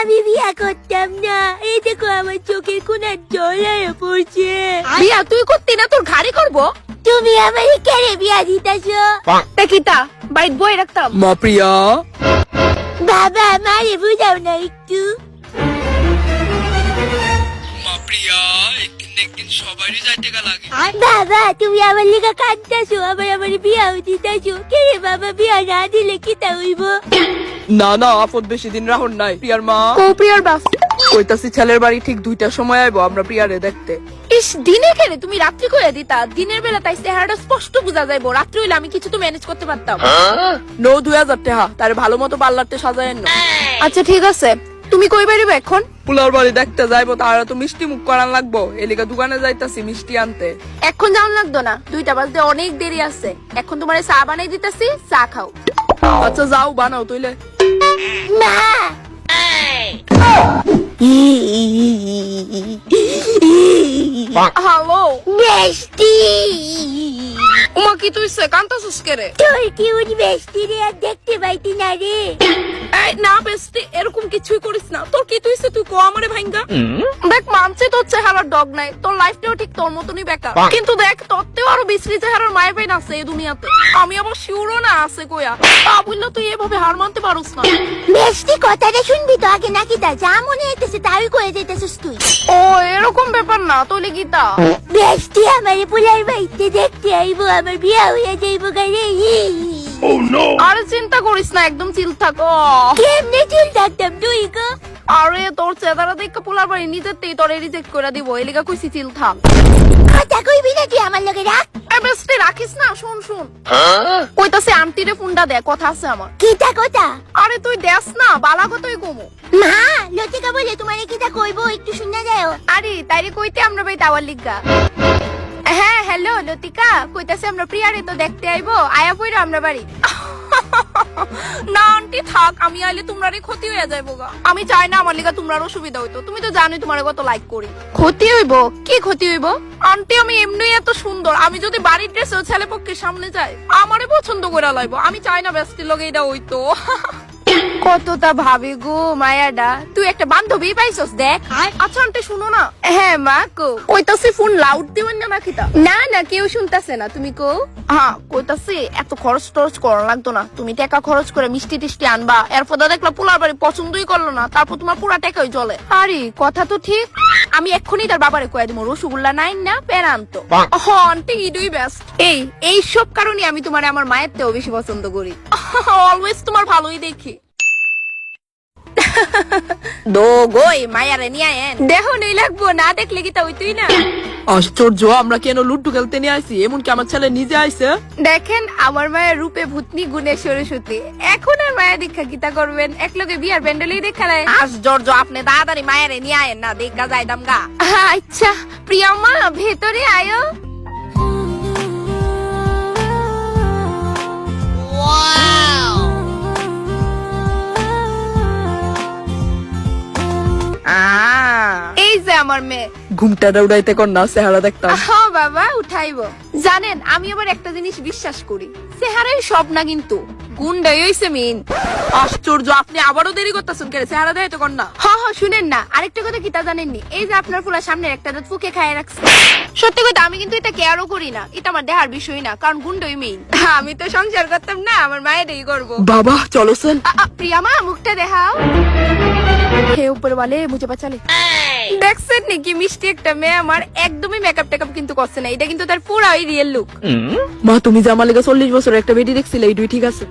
আমি বিয়া করতাম না। এই দেখো আমার চোখের কোনার জল হয়ে পড়ছে। বিয়া তুই করতি না তোর ঘাড়ে করব? তুমি আমার কেড়ে বিয়া দিতেছ? দেখিতা বাইট বই রাখতাম। মা প্রিয়া। বাবা আমারে বুঝাও না একটু। মা প্রিয়া একদিন সবারই যাইতে গা লাগে। বাবা তুমি আমার লিগা কাঁদতেছো আবার আমার বিয়াও দিতেছো কে রে বাবা বিয়া না দিলে কি তা হইব? না না আপদ বেশি দিন রাহুল নাই প্রিয়ার মা। কৌপ্রিয়ার বাপ। কইতাছি ছেলের বাড়ি ঠিক দুইটার সময় আইবো আমরা প্রিয়ারে দেখতে। ইস দিনে খেলে তুমি রাত্রি করে দিতা। দিনের বেলা তাই চেহারাটা স্পষ্ট বোঝা যাইবো। রাত্রি হইলে আমি কিছু তো ম্যানেজ করতে পারতাম। নো দুই হাজার টাকা তার ভালো মতো পার্লারতে সাজায় না আচ্ছা ঠিক আছে। তুমি কই বেরিবে এখন? পোলার বাড়ি দেখতে যাইবো তারা তো মিষ্টি মুখ করান লাগবো। এলিকা দোকানে যাইতাছি মিষ্টি আনতে। এখন যাওয়ান লাগতো না দুইটা বাজতে অনেক দেরি আছে। এখন তোমার চা বানাই দিতেছি চা খাও। আচ্ছা যাও বানাও তুইলে। মা! হ্যালো। বেষ্টি উমা কি তুই সে কান্তাছিস কে রে তোর কি উনি বেষ্টি রে দেখতে পাইতি না রে? না বেস্টি এরকম কিছুই করিস না। তোর কি তুই তুই কো আমারে ভাঙ্গা দেখ মানছি তোর চেহারার ডগ নাই। তোর লাইফটাও ঠিক তোর মতনই বেকার। কিন্তু দেখ তোরতেও আরও বিশ্রী চেহারার মায়ের পেন আছে এই দুনিয়াতে। আমি আবার শিওরও না আছে কইয়া তা বললে তুই এভাবে হার মানতে পারোস না। কথাটা শুনবি তো আগে নাকি তা? যা মনে হইতেছে তাই করে যেতেছিস তুই। ও এরকম ব্যাপার না তোলে গীতা বেষ্টি আমার পুলার বাড়িতে দেখতে আইবো আমার বিয়া হইয়া যাইবো গাড়ি আরে চিন্তা করিস না একদম চিল থাকো কেমনে চুল থাকতাম তুই গো? আরে তোর চেহারা দেখে পোলার বাড়ি নিজেতেই তোরে রিজেক্ট করে দিব এলিগা কইছি চিল থাক। কথা কইবি না তুই আমার লগে রাখ। এ বেস্টি রাখিস না শুন শুন। কইতাছে আন্টিরে ফোনটা দে কথা আছে আমার। কিতা কথা? আরে তুই দেস না বালাগতই কমু। মা লতিকা বলে তোমার কিতা কইবো একটু শুনে যাও আরে তাইরে কইতে আমরা ভাই দাওয়ার লিগা। হ্যাঁ লতিকা কইতাছে আমরা প্রিয়ারে তো দেখতে আইবো আয়া পইরা আমরা বাড়ি। না আন্টি থাক আমি আইলে তোমরারই ক্ষতি হয়ে যাইবো গা। আমি চাই না আমার লিগা তোমরার অসুবিধা হইতো। তুমি তো জানোই তোমার কত লাইক করি। ক্ষতি হইব? কি ক্ষতি হইব? আন্টি আমি এমনি এত সুন্দর। আমি যদি বাড়ির ড্রেসেও ছেলে পক্ষের সামনে যাই আমারে পছন্দ করে লাইবো। আমি চাই না ব্যস্তির লগে এটা হইতো। কতটা ভাবে গো মায়াডা। তুই একটা বান্ধবী পাইছস দেখ। আচ্ছা আন্টি শুনো না। হ্যাঁ মা কো কইতাছি ফোন লাউড দিবেন না না না কেউ শুনতাছে না। তুমি কো হ্যাঁ কইতাছি এত খরচ টরচ করা লাগতো না। তুমি টাকা খরচ করে মিষ্টি টিষ্টি আনবা। এরপর দেখলা পোলার বাড়ি পছন্দই করল না। তারপর তোমার পুরা টাকাই চলে আরে কথা তো ঠিক। আমি এক্ষুনি তার বাবারে কয়ে দিব রসগোল্লা নাই না পেরান্ত হ আন্টি ইডুই বেস্ট এই এই সব কারণে আমি তোমার আমার মায়ের তেও বেশি পছন্দ করি। অলওয়েজ তোমার ভালোই দেখি। দো গই মায়ারে নিয়ে আয়েন। দেহ নেই লাগবো না দেখলে কি তা ওই তুই না? আশ্চর্য আমরা কেন লুড্ডু খেলতে নিয়ে আইছি? এমনকি আমার ছেলে নিজে আইছে। দেখেন আমার মায়ের রূপে ভূতনি গুণে সরস্বতী এখন আর মায়া দীক্ষা গীতা করবেন? এক লোকে বিয়ার ব্যান্ডেলেই দেখা নেয় আশ্চর্য আপনি তাড়াতাড়ি মায়েরে নিয়ে আয়েন না দেখা যায় দামগা। আচ্ছা প্রিয়া মা ভেতরে আয়ো। ঘুমটাটা উড়াইতে কর না চেহারা দেখতাম হ্যাঁ বাবা উঠাইবো। জানেন আমি আবার একটা জিনিস বিশ্বাস করি। চেহারাই সব না কিন্তু গুন্ডাই হইছে মেন আশ্চর্য আপনি আবারও দেরি করতেছেন কেন? চেহারা দেয় তো কর না। হ হ শুনেন না আরেকটা কথা কি তা জানেননি? এই যে আপনার ফুলা সামনে একটা দাঁত ফুকে খায় রাখছে। সত্যি কথা আমি কিন্তু এটা কেয়ারও করি না। এটা আমার দেহার বিষয় না কারণ গুন্ডই মেইন আমি তো সংসার করতাম না আমার মায়ের এই করব বাবা চলো সেন আ, আ, প্রিয়া মা মুখটা দেখাও। হে উপর বলে মুঝে বাঁচালে দেখছেন নাকি মিষ্টি একটা মেয়ে আমার? একদমই মেকআপ টেকআপ কিন্তু করছে না। এটা কিন্তু তার পুরাই রিয়েল লুক মা তুমি যে আমার লেগে চল্লিশ বছর একটা বেটি দেখছিলে এই দুই ঠিক আছে।